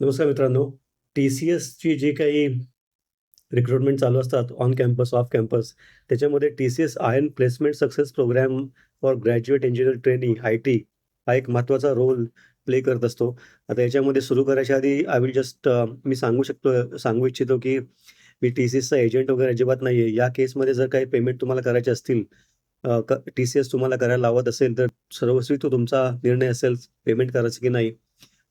नमस्कार मित्रांनो. टी-सी-एसची जी काही रिक्रुटमेंट चालू असतात ऑन कॅम्पस, ऑफ कॅम्पस त्याच्यामध्ये TCS iON placement success programme for graduate engineer training IT हा एक महत्त्वाचा रोल प्ले करत असतो. आता याच्यामध्ये सुरू करायच्या आधी आय विल जस्ट मी सांगू शकतो सांगू इच्छितो, की मी टी-सी-एसचा एजंट वगैरे अजिबात नाही आहे. या केसमध्ये जर काही पेमेंट तुम्हाला करायचे असतील क टी-सी-एस तुम्हाला करायला लावत असेल, तर सर्वस्वी तो तुमचा निर्णय असेल पेमेंट करायचं की नाही.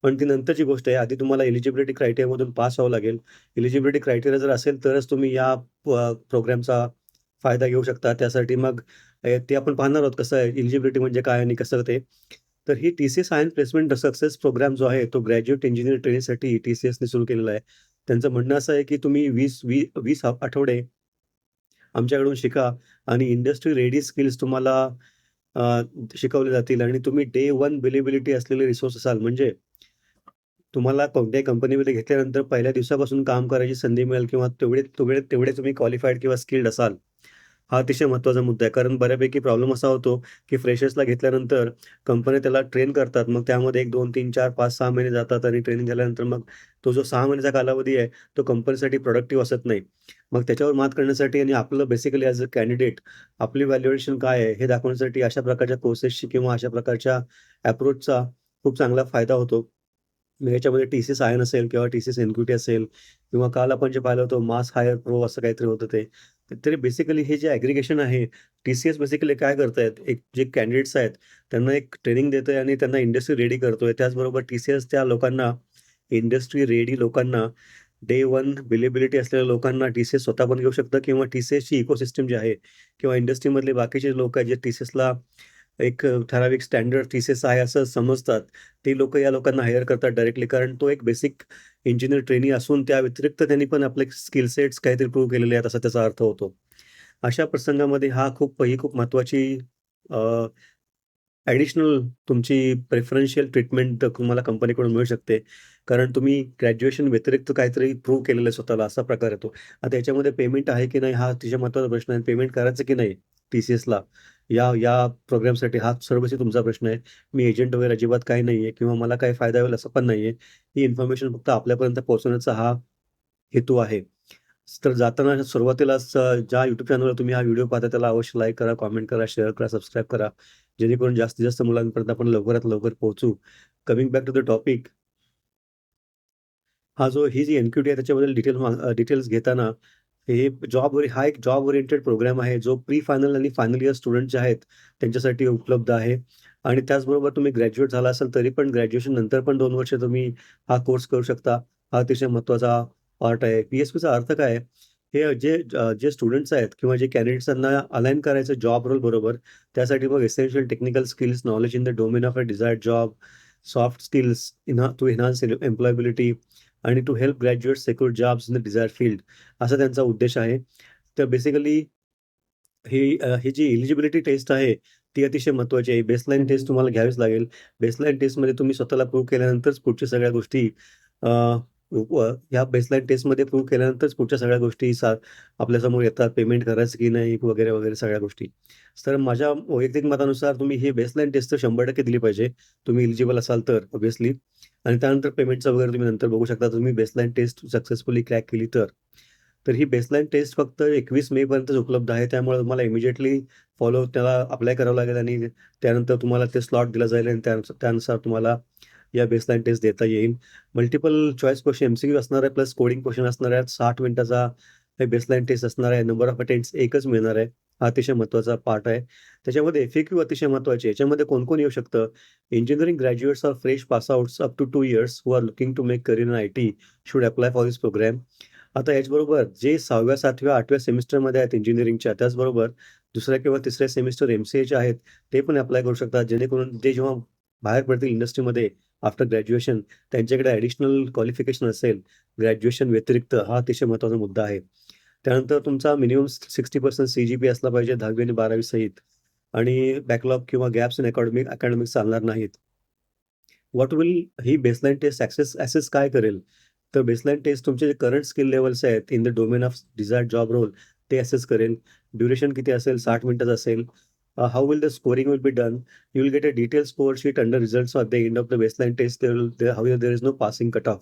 पण ती नंतरची गोष्ट आहे. आधी तुम्हाला एलिजिबिलिटी क्रायटेरियामधून पास व्हावं लागेल. एलिजिबिलिटी क्रायटेरिया जर असेल तरच तुम्ही या प प्रोग्रामचा फायदा घेऊ शकता. त्यासाठी मग ते आपण पाहणार आहोत कसं आहे एलिजिबिलिटी म्हणजे काय आणि कसं ते. तर ही TCS science placement success programme जो आहे तो ग्रॅज्युएट इंजिनिअर ट्रेनिंगसाठी टी-सी-एसने सुरू केलेला आहे. त्यांचं म्हणणं असं आहे, की तुम्ही वीस वी 20 आठवडे आमच्याकडून शिका आणि इंडस्ट्री रेडी स्किल्स तुम्हाला शिकवले जातील आणि तुम्ही डे वन बिलेबिलिटी असलेले रिसोर्स असाल. म्हणजे तुम्हाला कोणत्याही कंपनीमध्ये घेतल्यानंतर पहिल्या दिवसापासून काम करायची संधी मिळेल किंवा तेवढे तेवढे तेवढे तुम्ही क्वालिफाईड किंवा स्किल्ड असाल. हा अतिशय महत्त्वाचा मुद्दा आहे. कारण बऱ्यापैकी प्रॉब्लेम असा होतो, की फ्रेशर्सला घेतल्यानंतर कंपन्या त्याला ट्रेन करतात. मग त्यामध्ये 1, 2, 3, 4, 5, 6 महिने जातात आणि ट्रेनिंग झाल्यानंतर मग तो जो सहा महिन्याचा कालावधी आहे, तो कंपनीसाठी प्रॉडक्टिव्ह असत नाही. मग त्याच्यावर मात करण्यासाठी आणि आपलं बेसिकली ॲज अ कॅन्डिडेट आपली व्हॅल्युएशन काय आहे, हे दाखवण्यासाठी अशा प्रकारच्या कोर्सेसची किंवा अशा प्रकारच्या अप्रोचचा खूप चांगला फायदा होतो. ह्याच्यामध्ये याच्यामध्ये टी सी सायन असेल किंवा टी-सी-एस असेल किंवा काल आपण जे पाहिलं होतं मास हायर प्रो असं काहीतरी होतं ते. तरी बेसिकली हे जे ऍग्रिगेशन आहे, टी-सी-एस बेसिकली काय करतायत, एक जे कॅन्डिडेट्स आहेत त्यांना एक ट्रेनिंग देतोय आणि त्यांना इंडस्ट्री रेडी करतोय. त्याचबरोबर टी-सी-एस त्या लोकांना इंडस्ट्री रेडी लोकांना डे वन बिलेबिलिटी असलेल्या लोकांना टी-सी-एस स्वतः पण घेऊ शकतं किंवा टी-सी-एसची इकोसिस्टम जी आहे किंवा इंडस्ट्रीमधले बाकीचे लोक आहेत जे टी-सी-एसला एक ठराविक स्टँडर्ड टी-सी-एस आहे असं समजतात. ते लोक या लोकांना हायर करतात डायरेक्टली कारण तो एक बेसिक इंजिनिअर ट्रेनी असून त्या व्यतिरिक्त त्यांनी पण आपले स्किल सेट्स काहीतरी प्रूव्ह केलेले आहेत असा त्याचा अर्थ होतो. अशा प्रसंगामध्ये हा खूप ही खूप महत्त्वाची ॲडिशनल तुमची प्रेफरन्शियल ट्रीटमेंट तुम्हाला कंपनीकडून मिळू शकते. कारण तुम्ही ग्रॅज्युएशन व्यतिरिक्त काहीतरी प्रूव्ह केलेलं आहे स्वतःला असा प्रकार येतो. आता याच्यामध्ये पेमेंट आहे की नाही हा अतिशय महत्त्वाचा प्रश्न आहे. पेमेंट करायचं की नाही टी-सी-एसला या या प्रोग्रामसाठी हा सर्वशी तुमचा प्रश्न आहे. मी एजंट वगैरे अजिबात काही नाही आहे किंवा मला काही फायदा होईल असं पण नाही आहे. ही इन्फॉर्मेशन फक्त आपल्यापर्यंत पोहोचवण्याचा हा हेतू आहे. तर जाताना सुरुवातीलाच ज्या युट्यूब चॅनलवर तुम्ही हा व्हिडिओ पाहता त्याला अवश्य लाईक करा, कॉमेंट करा, शेअर करा, सबस्क्राईब करा. जेणेकरून जास्तीत जास्त मुलांपर्यंत आपण लवकरात लवकर पोहोचू. Coming back to the topic हा जो ही जी एनक्विटी आहे त्याच्याबद्दल डिटेल डिटेल्स घेताना हे जॉब हा एक जॉब ओरिएंटेड प्रोग्राम आहे, जो प्री फायनल आणि फायनल इयर स्टुडंट जे आहेत त्यांच्यासाठी उपलब्ध आहे. आणि त्याचबरोबर तुम्ही ग्रॅज्युएट झाला असाल तरी पण ग्रॅज्युएशन नंतर पण दोन वर्ष तुम्ही हा कोर्स करू शकता. हा अतिशय महत्त्वाचा पार्ट आहे. पी-एस-पीचा अर्थ काय हे जे जे स्टुडंट्स आहेत किंवा जे कॅन्डिडेट्सांना अलाइन करायचं जॉब रोल बरोबर, त्यासाठी मग essential technical skills, knowledge in the domain of a desired job, soft skills in to enhance employability आणि to help graduate secure jobs in the desire field असा त्यांचा उद्देश आहे. तर बेसिकली ही ही जी एलिजिबिलिटी टेस्ट आहे, ती अतिशय महत्वाची आहे. बेसलाईन टेस्ट तुम्हाला घ्यावीच लागेल. बेसलाईन टेस्टमध्ये तुम्ही स्वतःला प्रूव्ह केल्यानंतरच पुढच्या सगळ्या गोष्टी अ, ह्या बेसलाईन टेस्टमध्ये प्रूव्ह केल्यानंतरच पुढच्या सगळ्या गोष्टी सा आपल्यासमोर येतात. पेमेंट करायचं की नाही वगैरे, वगैरे सगळ्या गोष्टी. तर माझ्या वैयक्तिक मतानुसार तुम्ही ही बेसलाईन टेस्ट तर 100% दिली पाहिजे. तुम्ही एलिजिबल असाल तर ऑब्व्हियसली आणि त्यानंतर पेमेंटचं वगैरे तुम्ही नंतर बघू शकता. तुम्ही बेसलाईन टेस्ट सक्सेसफुली क्रॅक केली तर. तर ही बेसलाईन टेस्ट फक्त एकवीस मे पर्यंतच उपलब्ध आहे. त्यामुळे तुम्हाला इमिजिएटली फॉलो त्याला अप्लाय करावं लागेल आणि त्यानंतर तुम्हाला ते स्लॉट दिला जाईल आणि त्यानुसार तुम्हाला या बेसलाईन टेस्ट देता येईल. Multiple choice question M C असणार आहे प्लस कोडिंग क्वेश्चन असणार आहेत. साठ मिनिटाचा बेसलाईन टेस्ट असणार आहे. नंबर ऑफ अटेम्प्ट्स एकच मिळणार आहे. हा अतिशय महत्त्वाचा पार्ट आहे. त्याच्यामध्ये एफ क्यू अतिशय महत्त्वाचे याच्यामध्ये कोण-कोण येऊ शकतं? Engineering graduates or fresh pass outs up to two years who are looking to make career in IT should apply for this programme. आता याचबरोबर जे 6व्या, 7व्या, 8व्या सेमिस्टरमध्ये आहेत इंजिनिअरिंगच्या त्याचबरोबर दुसऱ्या किंवा तिसऱ्या सेमिस्टर एम-सी-एचे आहेत, ते पण अप्लाय करू शकतात. जेणेकरून ते जेव्हा बाहेर पडतील इंडस्ट्रीमध्ये आफ्टर ग्रॅज्युएशन त्यांच्याकडे ॲडिशनल क्वालिफिकेशन असेल ग्रॅज्युएशन व्यतिरिक्त हा अतिशय महत्त्वाचा मुद्दा आहे. त्यानंतर तुमचा मिनिमम 60% सी-जी-पी असला पाहिजे 10वी आणि 12वी सहित आणि बॅकलॉग किंवा गॅप्स इन अकॅडमिक अकॅडमिक्स चालणार नाहीत. व्हॉट विल ही बेसलाईन टेस्ट ॲक्सेस ॲसेस काय करेल? तर बेसलाईन टेस्ट तुमचे जे करंट स्किल लेव्हल्स आहेत in the domain of desired job role ते असेस करेल. ड्युरेशन किती असेल? साठ मिनिटाचं असेल. Uh, how will the scoring will be done? You will get a detailed score sheet under results at the end of the baseline test There, will, there however, there no passing cut off.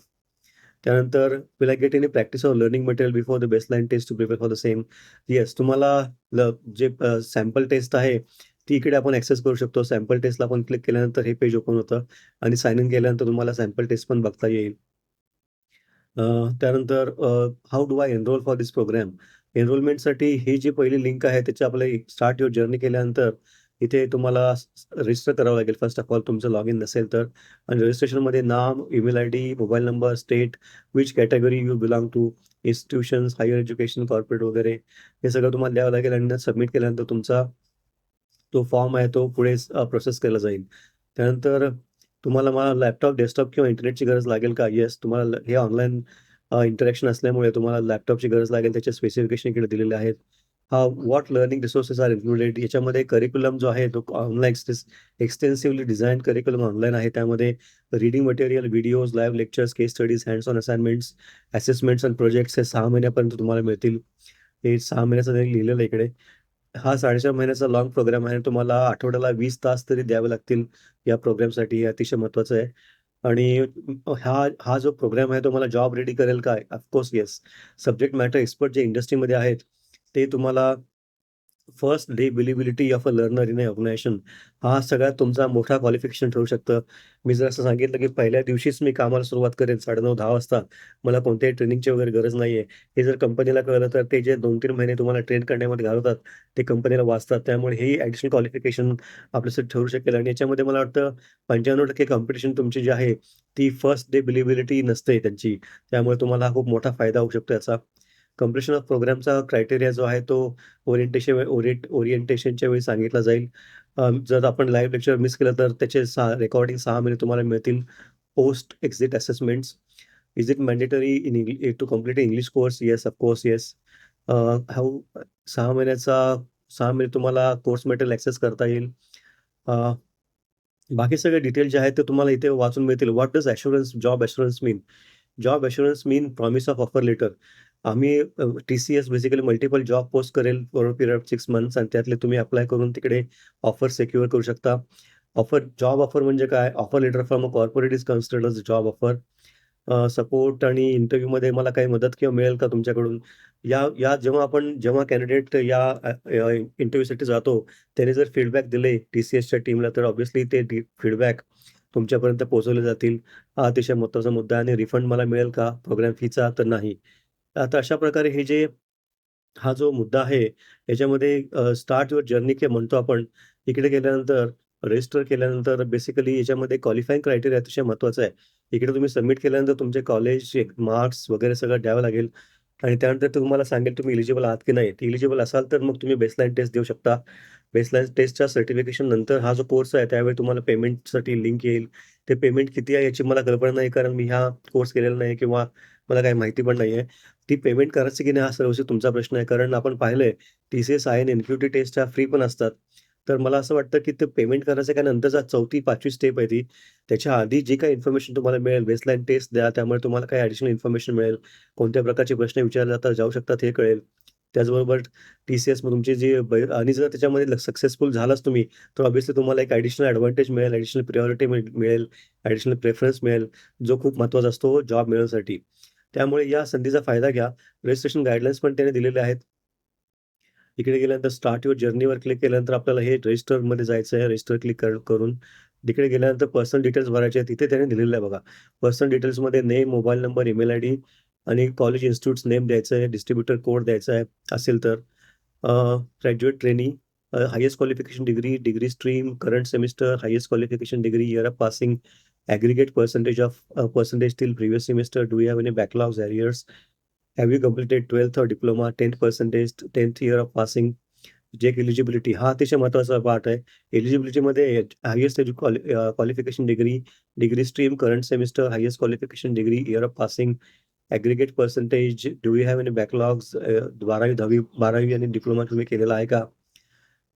त्यानंतर will I get any practice of learning material before the baseline test to prepare for the same yes तुम्हाला ल जे uh, sample taste आहे ती इकडे आपण access करू शकतो. सॅम्पल टेस्टला आपण क्लिक केल्यानंतर हे पेज ओपन होतं. आणि साइन इन केल्यानंतर तुम्हाला सॅम्पल टेस्ट पण बघता येईल. त्यानंतर how do I enrol for this programme एनरोलमेंटसाठी ही जी पहिली लिंक आहे त्याची आपले स्टार्ट युअर जर्नी केल्यानंतर इथे तुम्हाला रजिस्टर करावं लागेल. फर्स्ट ऑफ ऑल तुमचं लॉग इन नसेल तर. आणि रजिस्ट्रेशनमध्ये नाम email I D mobile number state which category you belong to institutions higher education corporate वगैरे हे सगळं तुम्हाला द्यावं लागेल. आणि सबमिट केल्यानंतर तुमचा तो फॉर्म आहे तो पुढे प्रोसेस केला जाईल. त्यानंतर तुम्हाला मला लॅपटॉप डेस्कटॉप किंवा इंटरनेटची गरज लागेल का? येस तुम्हाला हे ऑनलाईन इंटरॅक्शन असल्यामुळे तुम्हाला लॅपटॉपची गरज लागेल त्याचे स्पेसिफिकेशन इकडे दिलेले आहेत. हा what learning resources are included याच्यामध्ये करिक्युलम जो आहे तो online extensively design curriculum online आहे. त्यामध्ये reading material videos live lectures case studies hands on assignments assessments and projects हे सहा महिन्यापर्यंत तुम्हाला मिळतील. हे सहा महिन्याचं त्यांनी लिहिलेलं आहे इकडे. हा साडेचार महिन्याचा लॉंग प्रोग्राम आहे. तुम्हाला आठवड्याला वीस तास तरी द्यावे लागतील या प्रोग्रामसाठी हे अतिशय महत्त्वाचं आहे. आणि हा हा जो प्रोग्राम आहे तो मला जॉब रेडी करेल काय? Of course yes subject matter expert जे इंडस्ट्रीमध्ये आहेत ते तुम्हाला first day billability of a learner in a organisation हा सगळ्यात तुमचा मोठा क्वालिफिकेशन ठरू शकतं. मी जर असं सांगितलं की पहिल्या दिवशीच मी कामाला सुरुवात करेन साडेनऊ दहा वाजता मला कोणत्याही ट्रेनिंगची वगैरे गरज नाही आहे हे जर कंपनीला कळलं तर ते जे दोन तीन महिने तुम्हाला ट्रेन करण्यामध्ये घालवतात ते कंपनीला वाचतात. त्यामुळे हेही ॲडिशनल क्वालिफिकेशन आपल्यासाठी ठरू शकेल. आणि याच्यामध्ये मला वाटतं पंच्याण्णव टक्के कॉम्पिटिशन तुमची जी आहे ती फर्स्ट डे बिलिबिलिटी नसते त्यांची. त्यामुळे तुम्हाला हा खूप मोठा फायदा होऊ शकतो याचा. कम्प्लिशन ऑफ प्रोग्रामचा क्रायटेरिया जो आहे तो ओरिएंटेशन ओरिएंट ओरिएंटेशनच्या वेळी सांगितला जाईल. जर आपण लाईव्ह लेक्चर मिस केलं तर त्याचे सहा रेकॉर्डिंग सहा महिने तुम्हाला मिळतील. Post exit assessments is it mandatory in English to complete English course yes of course yes how सहा महिन्याचा सहा महिने तुम्हाला कोर्स मटेरियल ॲक्सेस करता येईल. बाकी सगळे डिटेल जे आहेत ते तुम्हाला इथे वाचून मिळतील. What does assurance job assurance mean job assurance mean promise of offer letter आम्ही T C S basically multiple job post करेल for period of six months आणि त्यातले तुम्ही अप्लाय करून तिकडे ऑफर सेक्युअर करू शकता. ऑफर जॉब ऑफर म्हणजे काय? Offer letter from a corporate is considered a job offer support आणि इंटरव्ह्यूमध्ये मला काही मदत किंवा मिळेल का तुमच्याकडून? या या जेव्हा आपण जेव्हा कॅन्डिडेट या इंटरव्ह्यूसाठी जातो त्याने जर फीडबॅक दिले टी सी एसच्या टीमला तर ऑब्व्हियसली ते फीडबॅक तुमच्यापर्यंत पोहोचवले जातील. हा अतिशय महत्त्वाचा मुद्दा आणि रिफंड मला मिळेल का? प्रोग्राम फीचा तर नाही. आता अशा प्रकारे हे जे हा जो मुद्दा आहे याच्यामध्ये स्टार्ट युअर जर्नी के म्हणतो आपण इकडे गेल्यानंतर रजिस्टर केल्यानंतर बेसिकली याच्यामध्ये क्वालिफाईंग क्रायटेरिया अतिशय महत्त्वाचं आहे. इकडे तुम्ही सबमिट केल्यानंतर तुमचे कॉलेज मार्क्स वगैरे सगळं द्यावं लागेल. आणि त्यानंतर तुम्हाला सांगेल तुम्ही इलिजिबल आहात की नाही. इलिजिबल असाल तर मग तुम्ही बेसलाईन टेस्ट देऊ शकता. बेसलाईन टेस्टच्या सर्टिफिकेशन नंतर हा जो कोर्स आहे त्यावेळी तुम्हाला पेमेंटसाठी लिंक येईल. ते पेमेंट किती आहे याची मला कल्पना नाही कारण मी हा कोर्स केलेला नाही किंवा मला काही माहिती पण नाही आहे ती पेमेंट करायची की नाही हा सर्वस्वी तुमचा प्रश्न आहे. कारण आपण पाहिलंय T C S I N NQT test ह्या फ्री पण असतात. तर मला असं वाटतं की ते पेमेंट करायचं काय नंतरचा चौथी पाचवी स्टेप आहे ती. त्याच्या आधी जे काही इन्फॉर्मेशन तुम्हाला मिळेल बेसलाईन टेस्ट द्या त्यामुळे तुम्हाला काही ॲडिशनल इन्फॉर्मेशन मिळेल. कोणत्या प्रकारचे प्रश्न विचारले जातात जाऊ शकतात हे कळेल. त्याचबरोबर टी सी एस तुमची जे आणि जर त्याच्यामध्ये सक्सेसफुल झालाच तुम्ही तर ऑब्व्हियसली तुम्हाला एक ॲडिशनल ॲडव्हान्टेज मिळेल ॲडिशनल प्रियॉरिटी मिळेल ॲडिशनल प्रेफरन्स मिळेल. जो खूप महत्त्वाचा असतो जॉब मिळवण्यासाठी. त्यामुळे या संधीचा फायदा घ्या. रजिस्ट्रेशन गाईडलाईन्स पण त्याने दिलेले आहेत. इकडे गेल्यानंतर स्टार्ट युअर जर्नीवर क्लिक केल्यानंतर आपल्याला हे रजिस्टरमध्ये जायचं आहे. रजिस्टर क्लिक करून. तिकडे गेल्यानंतर पर्सनल डिटेल्स भरायचे आहेत. तिथे त्याने दिलेलं आहे बघा. पर्सनल डिटेल्समध्ये name mobile number email ID आणि कॉलेज इन्स्टिट्यूट्स नेम द्यायचं आहे. डिस्ट्रीब्युटर कोड द्यायचा आहे. असेल तर graduate training highest qualification degree degree stream current semester highest qualification degree year of passing aggregate percentage of uh, percentage till previous semester do you have any backlogs arrears have you completed 12th or diploma 10th percentage 10th year of passing जे eligibility हा अतिशय महत्त्वाचा part आहे एलिजिबिलिटीमध्ये highest edu qualification degree degree stream current semester highest qualification degree year of passing aggregate percentage do you have any backlogs बारावी दहावी बारावी आणि diploma तुम्ही केलेला आहे का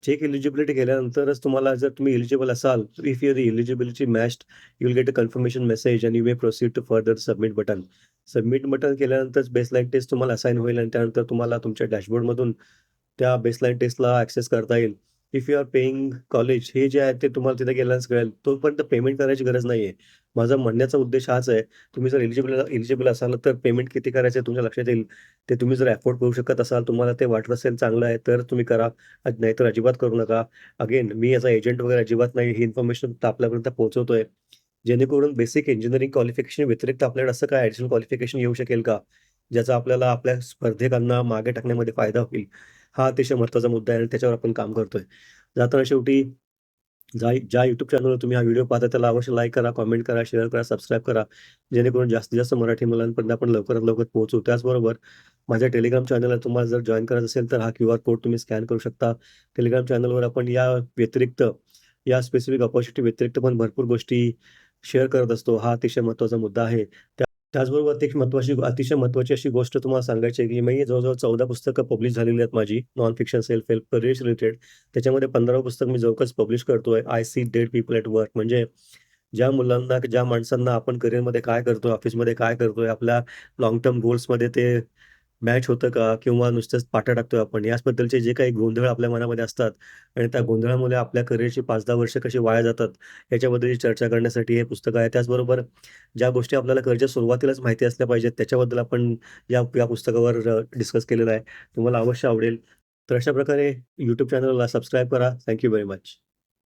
चेक एलिजिबिलिटी केल्यानंतरच तुम्हाला जर तुम्ही एलिजिबल असाल if your eligibility matched you will get a confirmation message आणि you may proceed to further submit button submit button केल्यानंतर बेसलाईन टेस्ट तुम्हाला असाईन होईल आणि त्यानंतर तुम्हाला तुमच्या डॅशबोर्डमधून त्या बेसलाईन टेस्टला ॲक्सेस करता येईल if you are paying college हे जे आहे ते तुम्हाला तिथे गेल्यानंच कळेल. तोपर्यंत पेमेंट करायची गरज नाहीये. माझा म्हणण्याचा उद्देश हाच आहे. तुम्ही जर एलिजिबल एलिजिबल असाल तर पेमेंट किती करायचं तुमच्या लक्षात येईल. ते तुम्ही जर अफोर्ड करू शकत असाल, तुम्हाला ते वाटत असेल चांगलं आहे, तर तुम्ही करा. नाहीतर अजिबात करू नका. अगेन मी याचा एजंट वगैरे अजिबात नाही. ही इन्फॉर्मेशन फक्त आपल्यापर्यंत पोहोचवतोय. जेणेकरून बेसिक इंजिनिअरिंग क्वालिफिकेशन व्यतिरिक्त आपल्याकडे असं काय ॲडिशनल क्वालिफिकेशन येऊ शकेल का? ज्याचा आपल्याला आपल्या स्पर्धकांना मागे टाकण्यामध्ये फायदा होईल. हा अतिशय महत्त्वाचा मुद्दा आहे आणि त्याच्यावर आपण काम करतोय. जाताना शेवटी ज्या ज्या यूट्यूब चॅनलवर तुम्ही हा व्हिडिओ पाहता त्याला अवश्य लाईक करा, कमेंट करा, शेअर करा, सबस्क्राईब करा. जेणेकरून जास्तीत जास्त मराठी मुलांपर्यंत आपण लवकरात लवकर पोहोचू. त्याचबरोबर माझ्या टेलिग्राम चॅनलला तुम्हाला जर जॉईन करायचं असेल तर हा क्यू आर कोड तुम्ही स्कॅन करू शकता. टेलिग्राम चॅनलवर आपण या व्यतिरिक्त या स्पेसिफिक अपॉर्च्युनिटी व्यतिरिक्त पण भरपूर गोष्टी शेअर करत असतो. हा अतिशय महत्त्वाचा मुद्दा आहे. त्या त्याचबरोबर अतिशय महत्वाची अतिशय महत्वाची अशी गोष्ट तुम्हाला सांगायची आहे, की मी जवळजवळ चौदा पुस्तकं पब्लिश झालेली आहेत माझी. Non fiction, self help, career related. त्याच्यामध्ये 15वं पुस्तक मी जवळच पब्लिश करतोय. I see dead people at work म्हणजे ज्या मुलांना, ज्या माणसांना आपण करिअरमध्ये काय करतोय, ऑफिसमध्ये काय करतोय, आपल्या लॉंग टर्म गोल्समध्ये ते मॅच होतं का? किंवा नुसतंच पाट्या टाकतोय आपण. याचबद्दलचे जे काही गोंधळ आपल्या मनामध्ये असतात आणि त्या गोंधळामुळे आपल्या करिअरची पाच दहा वर्ष कशी वाया जातात, याच्याबद्दलची चर्चा करण्यासाठी हे पुस्तक आहे. त्याचबरोबर ज्या गोष्टी आपल्याला करिअरच्या सुरुवातीलाच माहिती असल्या पाहिजेत, त्याच्याबद्दल आपण या या पुस्तकावर डिस्कस केलेलं आहे. तुम्हाला अवश्य आवडेल. तर अशा प्रकारे यूट्यूब चॅनलला सबस्क्राईब करा. Thank you very much.